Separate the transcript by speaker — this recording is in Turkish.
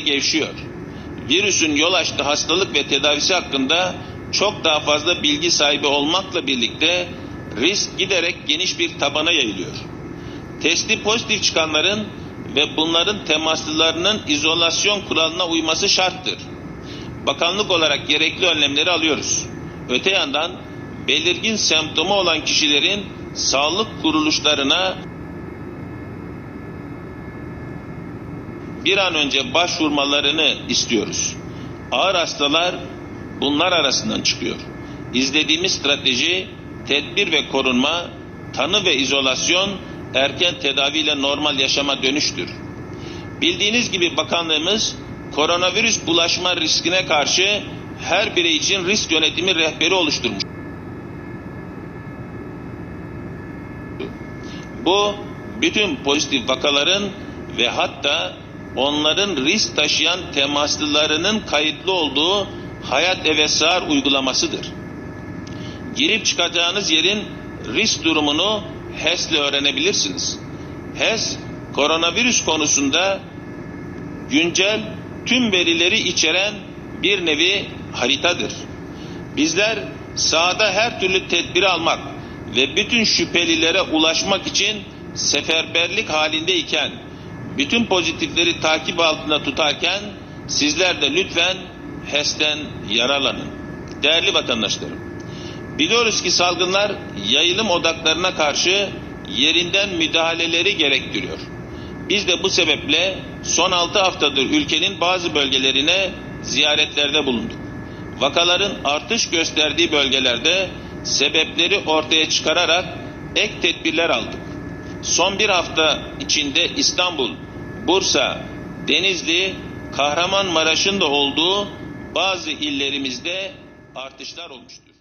Speaker 1: gevşiyor. Virüsün yol açtığı hastalık ve tedavisi hakkında çok daha fazla bilgi sahibi olmakla birlikte risk giderek geniş bir tabana yayılıyor. Testi pozitif çıkanların ve bunların temaslılarının izolasyon kuralına uyması şarttır. Bakanlık olarak gerekli önlemleri alıyoruz. Öte yandan belirgin semptomu olan kişilerin sağlık kuruluşlarına bir an önce başvurmalarını istiyoruz. Ağır hastalar bunlar arasından çıkıyor. İzlediğimiz strateji tedbir ve korunma, tanı ve izolasyon, erken tedaviyle normal yaşama dönüştür. Bildiğiniz gibi bakanlığımız koronavirüs bulaşma riskine karşı her birey için risk yönetimi rehberi oluşturmuş. Bu bütün pozitif vakaların ve hatta onların risk taşıyan temaslılarının kayıtlı olduğu hayat eve sığar uygulamasıdır. Girip çıkacağınız yerin risk durumunu HES'le öğrenebilirsiniz. HES, koronavirüs konusunda güncel tüm verileri içeren bir nevi haritadır. Bizler sahada her türlü tedbiri almak ve bütün şüphelilere ulaşmak için seferberlik halindeyken, bütün pozitifleri takip altında tutarken sizler de lütfen HES'ten yararlanın. Değerli vatandaşlarım, biliyoruz ki salgınlar yayılım odaklarına karşı yerinden müdahaleleri gerektiriyor. Biz de bu sebeple son 6 haftadır ülkenin bazı bölgelerine ziyaretlerde bulunduk. Vakaların artış gösterdiği bölgelerde sebepleri ortaya çıkararak ek tedbirler aldık. Son bir hafta içinde İstanbul, Bursa, Denizli, Kahramanmaraş'ın da olduğu bazı illerimizde artışlar olmuştur.